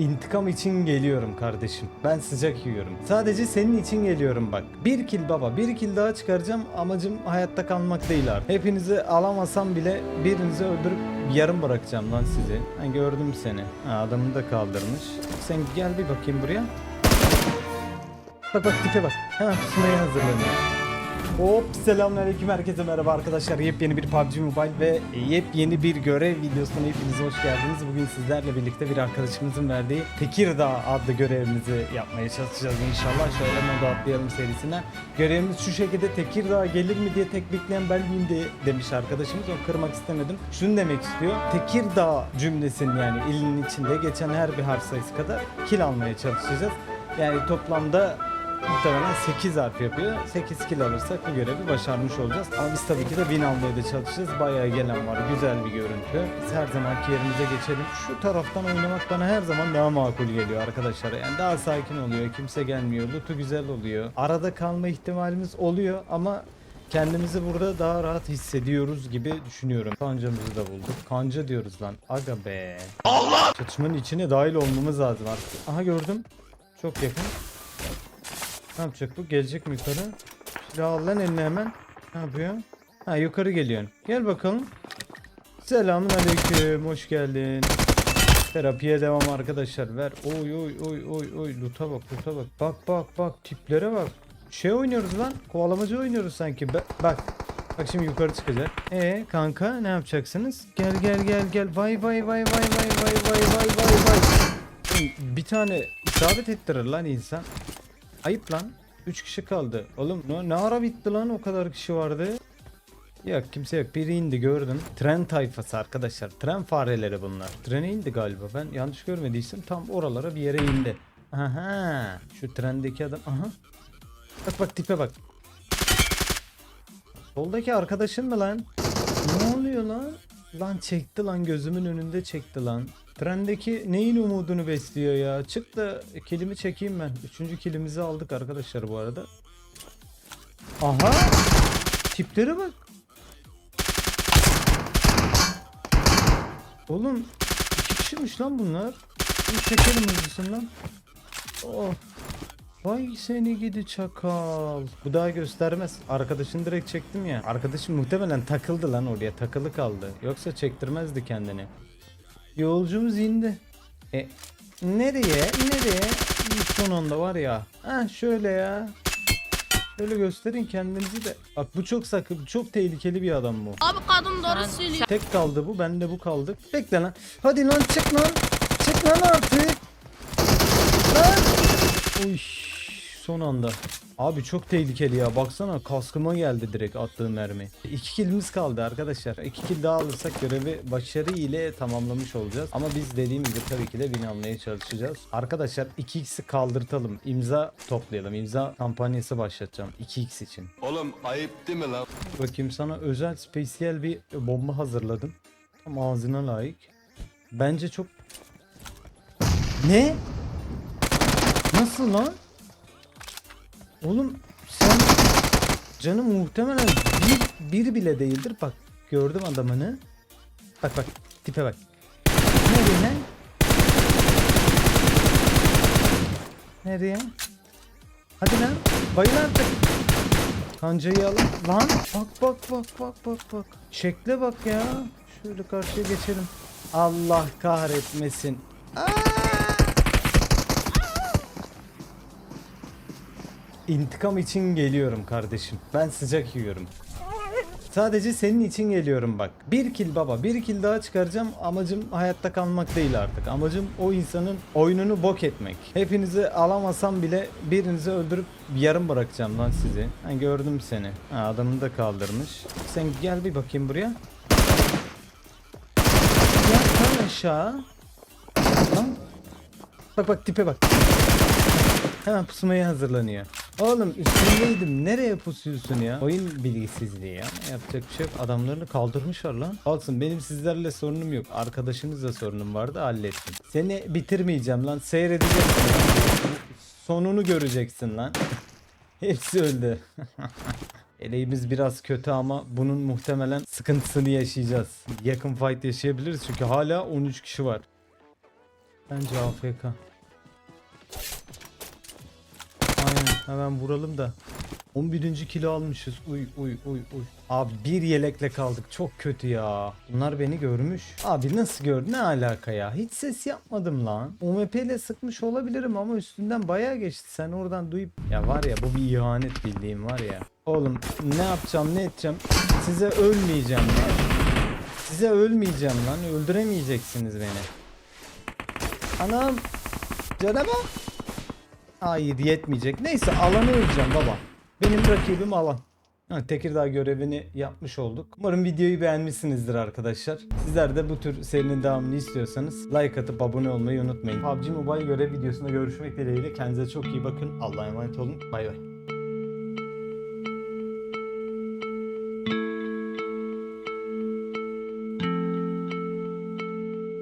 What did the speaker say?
İntikam için geliyorum kardeşim. Ben sıcak yiyorum. Sadece senin için geliyorum bak. Bir kill baba, bir kill daha çıkaracağım. Amacım hayatta kalmak değil artık. Hepinizi alamasam bile birinizi öldürüp yarım bırakacağım lan sizi. Ben gördüm seni. Ha, adamı da kaldırmış. Sen gel bir bakayım buraya. Bak bak tipe bak. Hemen pusmaya hazırlanıyor. Hop selamünaleyküm herkese merhaba arkadaşlar. Yepyeni bir PUBG Mobile ve yepyeni bir görev videosuna hepiniz hoş geldiniz. Bugün sizlerle birlikte bir arkadaşımızın verdiği Tekirdağ adlı görevimizi yapmaya çalışacağız inşallah. Şöyle moda atlayalım serisine. Görevimiz şu şekilde Tekirdağ gelir mi diye tek bekleyen ben miyim diye demiş arkadaşımız. Onu kırmak istemedim. Şunu demek istiyor. Tekirdağ cümlesinin yani ilin içinde geçen her bir harf sayısı kadar kill almaya çalışacağız. Yani toplamda Muhtemelen 8 harf yapıyor. 8 kill alırsak bu görevi başarmış olacağız. Ama biz tabii ki de win almaya da çalışacağız. Bayağı gelen var. Güzel bir görüntü. Biz her zamanki yerimize geçelim. Şu taraftan oynamak bana her zaman daha makul geliyor arkadaşlar. Yani daha sakin oluyor. Kimse gelmiyor. Loot'u güzel oluyor. Arada kalma ihtimalimiz oluyor ama kendimizi burada daha rahat hissediyoruz gibi düşünüyorum. Kancamızı da bulduk. Kanca diyoruz lan. Aga be. Allah! Çatışmanın içine dahil olmamız lazım artık. Aha gördüm. Çok yakın. Ne yapacak bu? Gelecek mi yukarı? Silah al lan eline hemen. Ne yapıyor? Ha yukarı geliyorsun. Gel bakalım. Selamun aleyküm. Hoş geldin. Terapiye devam arkadaşlar. Ver. Oy oy oy oy oy. Luta bak luta bak. Bak bak bak. Tiplere bak. Şey oynuyoruz lan. Kovalamacı oynuyoruz sanki. Be- bak. Bak şimdi yukarı çıkacak. E kanka ne yapacaksınız? Gel gel gel gel. Vay vay vay vay vay vay vay vay vay vay. Bir tane isabet ettirir lan insan. Ayıp lan. 3 kişi kaldı. Oğlum ne, ne ara bitti lan o kadar kişi vardı. Yok kimse yok. Biri indi gördüm. Tren tayfası arkadaşlar. Tren fareleri bunlar. Trene indi galiba. Ben yanlış görmediysem tam oralara bir yere indi. Aha. Şu trendeki adam. Aha. Bak bak tipe bak. Soldaki arkadaşın mı lan? Ne oluyor lan? Lan çekti lan gözümün önünde çekti lan. Trendeki neyin umudunu besliyor ya? Çık da kilimi çekeyim ben. Üçüncü kilimizi aldık arkadaşlar bu arada. Aha! Tiplere bak. Oğlum iki kişiymiş lan bunlar. Bir çekelim hızlısından. Oh. Vay seni gidi çakal. Bu daha göstermez. Arkadaşını direkt çektim ya. Arkadaşım muhtemelen takıldı lan oraya. Takılı kaldı. Yoksa çektirmezdi kendini. Yolcumuz indi. E nereye? Nereye? Son anda var ya. Ha şöyle ya. Şöyle gösterin kendinizi de. Bak bu çok sakın, çok tehlikeli bir adam bu. Abi kadın doğru söylüyor. Tek kaldı bu, ben de bu kaldık. Bekle lan. Hadi lan çık lan. Çık lan artık. Lan. Uy, son anda. Abi çok tehlikeli ya. Baksana kaskıma geldi direkt attığım mermi. İki killimiz kaldı arkadaşlar. İki kill daha alırsak görevi başarı ile tamamlamış olacağız. Ama biz dediğim gibi tabii ki de win almaya çalışacağız. Arkadaşlar 2x'i kaldırtalım. İmza toplayalım. İmza kampanyası başlatacağım 2x için. Oğlum ayıp değil mi lan? Bakayım sana özel spesiyel bir bomba hazırladım. Tam ağzına layık. Bence çok... Ne? Nasıl lan? Oğlum sen... Canım muhtemelen bir, bir bile değildir. Bak gördüm adamını. Bak bak tipe bak. Nereye lan? Nereye? Hadi lan. Bayıl artık. Kancayı alın. Lan bak bak bak bak bak bak. Şekle bak ya. Şöyle karşıya geçelim. Allah kahretmesin. Aa! İntikam için geliyorum kardeşim. Ben sıcak yiyorum. Sadece senin için geliyorum bak. Bir kill baba, bir kill daha çıkaracağım. Amacım hayatta kalmak değil artık. Amacım o insanın oyununu bok etmek. Hepinizi alamasam bile birinizi öldürüp yarım bırakacağım lan sizi. Ben gördüm seni. Ha, adamını da kaldırmış. Sen gel bir bakayım buraya. Gel lan aşağı. Lan. Bak bak tipe bak. Hemen pusmaya hazırlanıyor. Oğlum üstündeydim. Nereye pusuyorsun ya? Oyun bilgisizliği ya. Yapacak bir şey yok. Adamlarını kaldırmışlar lan. Olsun benim sizlerle sorunum yok. Arkadaşınızla sorunum vardı hallettim. Seni bitirmeyeceğim lan. Seyredeceksin. lan. Sonunu göreceksin lan. Hepsi öldü. Eleğimiz biraz kötü ama bunun muhtemelen sıkıntısını yaşayacağız. Yakın fight yaşayabiliriz çünkü hala 13 kişi var. Bence AFK. Aynen hemen vuralım da. 11. kilo almışız. Uy uy uy uy. Abi bir yelekle kaldık. Çok kötü ya. Bunlar beni görmüş. Abi nasıl gördü? Ne alaka ya? Hiç ses yapmadım lan. UMP ile sıkmış olabilirim ama üstünden bayağı geçti. Sen oradan duyup... Ya var ya bu bir ihanet bildiğim var ya. Oğlum ne yapacağım ne edeceğim? Size ölmeyeceğim lan. Size ölmeyeceğim lan. Öldüremeyeceksiniz beni. Anam. Canıma. Hayır yetmeyecek. Neyse alanı öleceğim baba. Benim rakibim alan. Ha, Tekirdağ görevini yapmış olduk. Umarım videoyu beğenmişsinizdir arkadaşlar. Sizler de bu tür serinin devamını istiyorsanız like atıp abone olmayı unutmayın. PUBG Mobile görev videosunda görüşmek dileğiyle. Kendinize çok iyi bakın. Allah'a emanet olun. Bay bay.